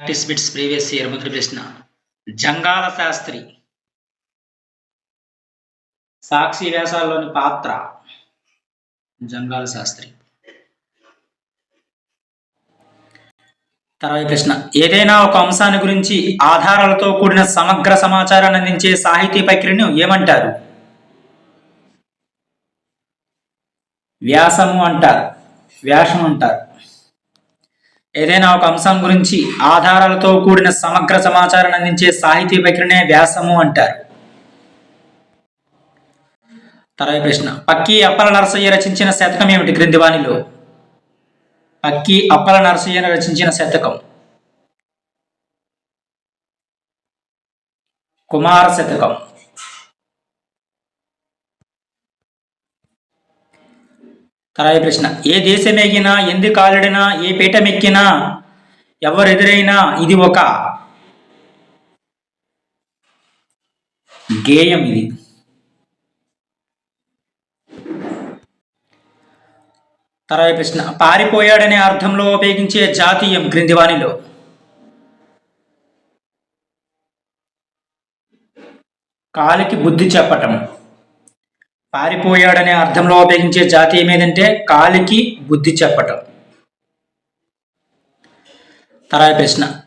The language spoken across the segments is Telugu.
ప్రాక్టీస్ బిట్స్ ప్రీవియస్ ఇయర్ మొదటి ప్రశ్న. జంగాల శాస్త్రి. సాక్షి వ్యాసాల్లోని పాత్ర. జంగాల శాస్త్రి. తర్వాత ప్రశ్న. ఏదైనా ఒక అంశాన్ని గురించి ఆధారాలతో కూడిన సమగ్ర సమాచారాన్ని అందించే సాహితీ ప్రక్రియను ఏమంటారు? వ్యాసము అంటారు. వ్యాసం అంటారు. ఏదైనా ఒక అంశం గురించి ఆధారాలతో కూడిన సమగ్ర సమాచారాన్ని అందించే సాహితీ ప్రక్రియనే వ్యాసము అంటారు. తర్వాత ప్రశ్న. పక్కి అప్పల నరసయ్య రచించిన శతకం ఏమిటి? క్రింది వాణిలో పక్కి అప్పల నరసయ్య రచించిన శతకం. కుమార శతకం. తర్వాత ప్రశ్న. ఏ దేశమెగినా ఎందు కాలడినా ఏ పీఠమెక్కినా ఎవరెదురైనా ఇది ఒక గేయం ఇది. తర్వాత ప్రశ్న. పారిపోయాడనే అర్థంలో ఉపయోగించే జాతీయం క్రింది వాణిలో కాలికి బుద్ధి చెప్పటం. పారిపోయాడనే అర్థంలో ఉపయోగించే జాతీయం ఏదంటే కాలికి బుద్ధి చెప్పటం. తర్వాత ప్రశ్న.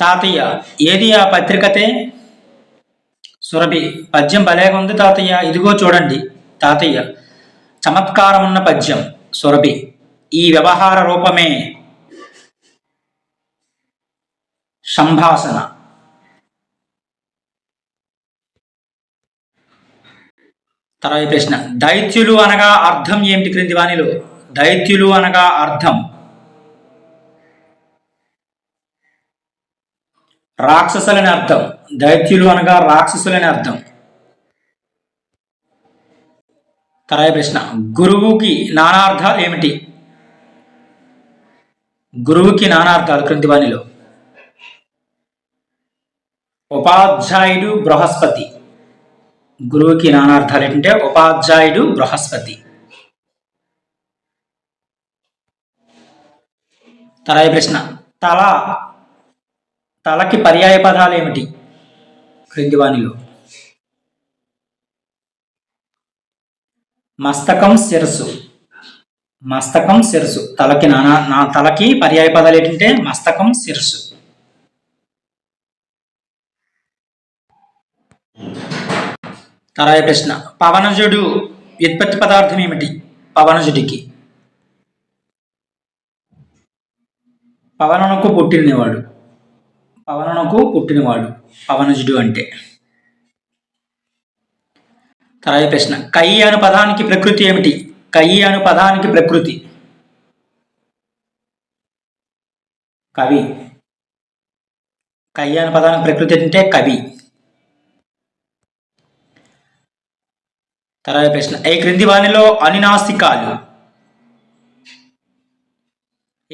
తాతయ్య ఏది ఆ పత్రికతే? సురభి పద్యం భలేగా ఉంది తాతయ్య. ఇదిగో చూడండి. తాతయ్య చమత్కారం ఉన్న పద్యం సురభి. ఈ వ్యవహార రూపమే సంభాషణ. తర్వాత ప్రశ్న. దైత్యులు అనగా అర్థం ఏమిటి క్రింది వాణిలో? దైత్యులు అనగా అర్థం. రాక్షసులని అర్థం. దైత్యులు అనగా రాక్షసులని అర్థం. తర్వాత ప్రశ్న. గురువుకి నానార్థాలు ఏమిటి? గురువుకి నానార్థాలు క్రింది వాణిలో. ఉపాధ్యాయుడు బృహస్పతి. గురువుకి నానార్థాలు ఏంటంటే ఉపాధ్యాయుడు బృహస్పతి. తరాయి ప్రశ్న. తల తలకి పర్యాయ పదాలు ఏమిటి క్రింది వాణిలో. మస్తకం శిరస్సు. మస్తకం శిరస్సు. తలకి నానా నా తలకి పర్యాయ పదాలు ఏంటంటే మస్తకం శిరస్సు. తర్వాత ప్రశ్న. పవనజుడు వ్యుత్పత్తి పదార్థం ఏమిటి? పవనజుడికి. పవనకు పుట్టినవాడు. పవననకు పుట్టినవాడు. పవనజుడు అంటే. తర్వాత ప్రశ్న. కయ్యి అను పదానికి ప్రకృతి ఏమిటి? కయ్యి అను పదానికి ప్రకృతి. కవి. కయ్యి అను పదానికి ప్రకృతి అంటే కవి. తర్వాత ప్రశ్న. ఈ క్రింది వాణిలో అనునాసికాలు?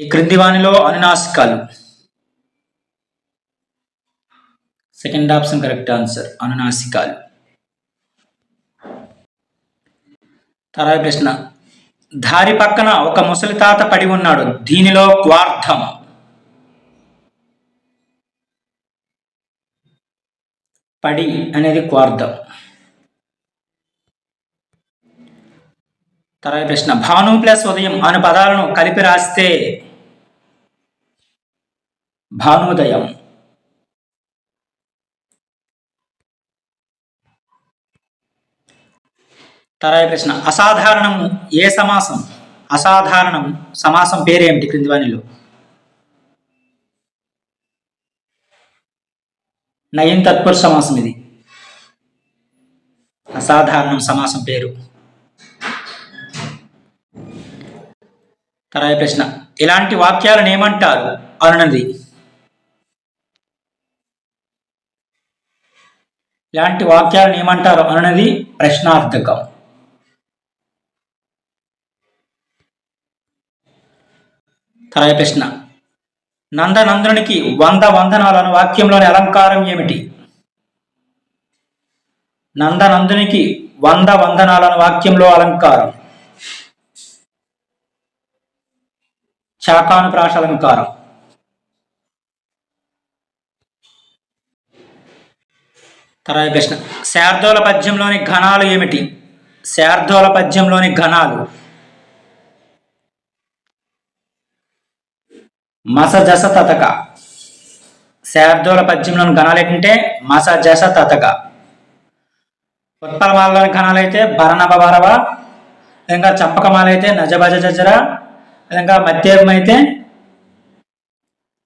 ఈ క్రింది వాణిలో అనునాసికాలు? సెకండ్ ఆప్షన్ కరెక్ట్ ఆన్సర్ అనునాసికాలు. తర్వాత ప్రశ్న. దారి పక్కన ఒక ముసలి తాత పడి ఉన్నాడు. దీనిలో క్వార్థం పడి అనేది క్వార్థం తర్వాత ప్రశ్న. భాను ప్లస్ ఉదయం అను పదాలను కలిపి రాస్తే భానుదయం. తర్వాత ప్రశ్న. అసాధారణం ఏ సమాసం? అసాధారణం సమాసం పేరేమిటి క్రింది వాణిలో? నయం తత్పురుష సమాసం ఇది అసాధారణం సమాసం పేరు. తర్వాత ప్రశ్న. ఇలాంటి వాక్యాలను ఏమంటారు? అనున్నది ఇలాంటి వాక్యాలను ఏమంటారు? అనున్నది ప్రశ్నార్థకం. తర్వాత ప్రశ్న. నందనందనునికి వంద వందనాలను వాక్యంలోని అలంకారం ఏమిటి? నందనందునికి వంద వందనాలను వాక్యంలో అలంకారం. శాఖానుప్రాసాలంకారం తర్వాత ప్రశ్న. శార్దోల పద్యంలోని ఘనాలు ఏమిటి? శార్దోల పద్యంలోని ఘనాలు మస జస తతక శార్దోల పద్యంలోని ఘనాలు ఏంటంటే? మస జస తతక ఉత్పలమాలలోని ఘనాలు అయితే భరణభరవ ఇంకా చంపకమాలైతే నజభజ జజర విధంగా మధ్యమం అయితే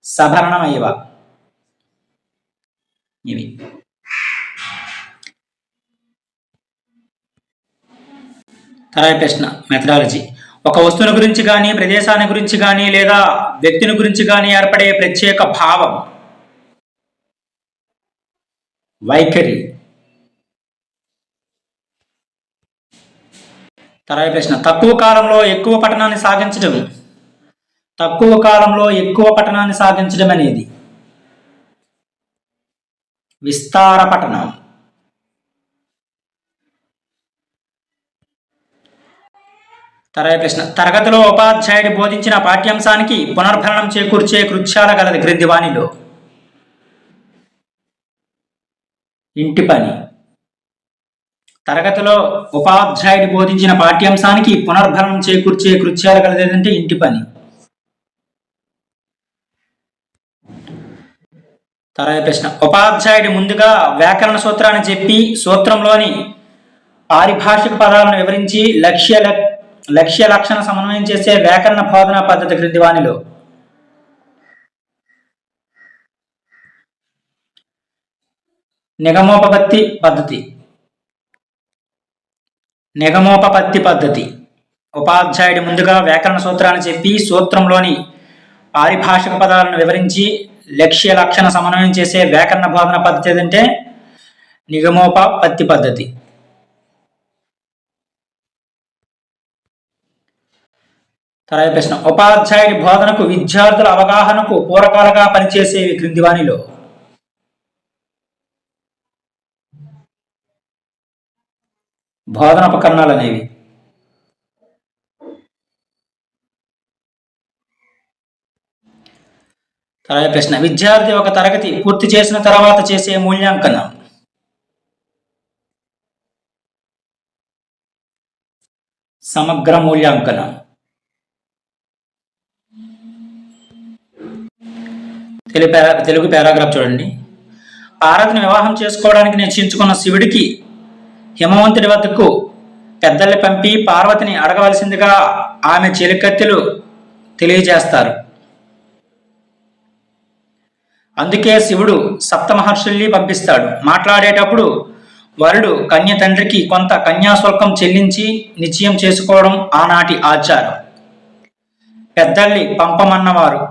సభరణమయ్యవ. ఇవి. తర్వాత ప్రశ్న మెథడాలజీ ఒక వస్తువుని గురించి కానీ ప్రదేశాన్ని గురించి కానీ లేదా వ్యక్తిని గురించి కానీ ఏర్పడే ప్రత్యేక భావం. వైఖరి. తర్వాత ప్రశ్న తక్కువ కాలంలో ఎక్కువ పఠనాన్ని సాగించడం తక్కువ కాలంలో ఎక్కువ పఠనాన్ని సాధించడం అనేది విస్తార పఠనం తర్వాత ప్రశ్న తరగతిలో ఉపాధ్యాయుడు బోధించిన పాఠ్యాంశానికి పునర్భరణం చేకూర్చే కృత్యాల గలది క్రింది వాణిలో ఇంటి పని. తరగతిలో ఉపాధ్యాయుడు బోధించిన పాఠ్యాంశానికి పునర్భరణం చేకూర్చే కృత్యాలు గలది ఇంటి పని. తర్వాత ప్రశ్న. ఉపాధ్యాయుడు ముందుగా వ్యాకరణ సూత్రాన్ని చెప్పి సూత్రంలోని పారిభాషిక పదాలను వివరించి లక్ష్య లక్- లక్ష్య లక్షణ సమన్వయం చేసే వ్యాకరణ బోధనా పద్ధతి క్రింది వాణిలో నిగమోపపత్తి పద్ధతి. నిగమోపపత్తి పద్ధతి. ఉపాధ్యాయుడు ముందుగా వ్యాకరణ సూత్రాన్ని చెప్పి సూత్రంలోని పారిభాషిక పదాలను వివరించి లక్ష్య లక్షణ సమన్వయం చేసే వ్యాకరణ బోధన పద్ధతి ఏదంటే నిగమోపత్తి పద్ధతి. తర్వాత ప్రశ్న. ఉపాధ్యాయుడి బోధనకు విద్యార్థుల అవగాహనకు పూరకాలుగా పనిచేసేవి క్రింది వానిలో. బోధన ఉపకరణాలు అనేవి. తర్వాత ప్రశ్న. విద్యార్థి ఒక తరగతి పూర్తి చేసిన తర్వాత చేసే మూల్యాంకనం. సమగ్ర మూల్యాంకనం. తెలుగు తెలుగు పారాగ్రాఫ్ చూడండి. పార్వతిని వివాహం చేసుకోవడానికి నిశ్చయించుకున్న శివుడికి హిమవంతుడి వద్దకు పెద్దల్ని పంపి పార్వతిని అడగవలసిందిగా ఆమె చెలికత్తెలు తెలియజేస్తారు. అందుకే శివుడు సప్తమహర్షుల్ని పంపిస్తాడు. మాట్లాడేటప్పుడు వరుడు కన్య తండ్రికి కొంత కన్యాశుల్కం చెల్లించి నిశ్చయం చేసుకోవడం ఆనాటి ఆచారం. పెద్దల్ని పంపమన్నవారు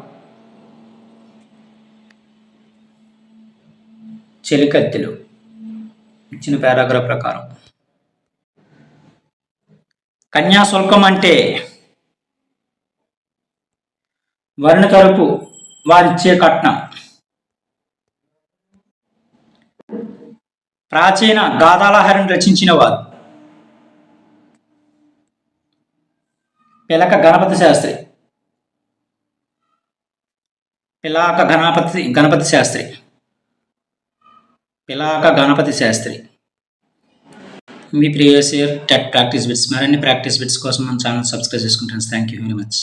చెలికత్తెలు. ఇచ్చిన పారాగ్రాఫ్ ప్రకారం. కన్యాశుల్కం అంటే వరుణ తరపు వారిచ్చే కట్నం. ప్రాచీన గాథాలహరిని రచించిన వారు పిలక గణపతి శాస్త్రి. పిలాక గణపతి గణపతి శాస్త్రి. పిలాక గణపతి శాస్త్రి. మీ previous year TET practice bits మరిన్ని ప్రాక్టీస్ బిట్స్ కోసం మన ఛానల్ సబ్స్క్రైబ్ చేసుకుంటాను. Thank you very much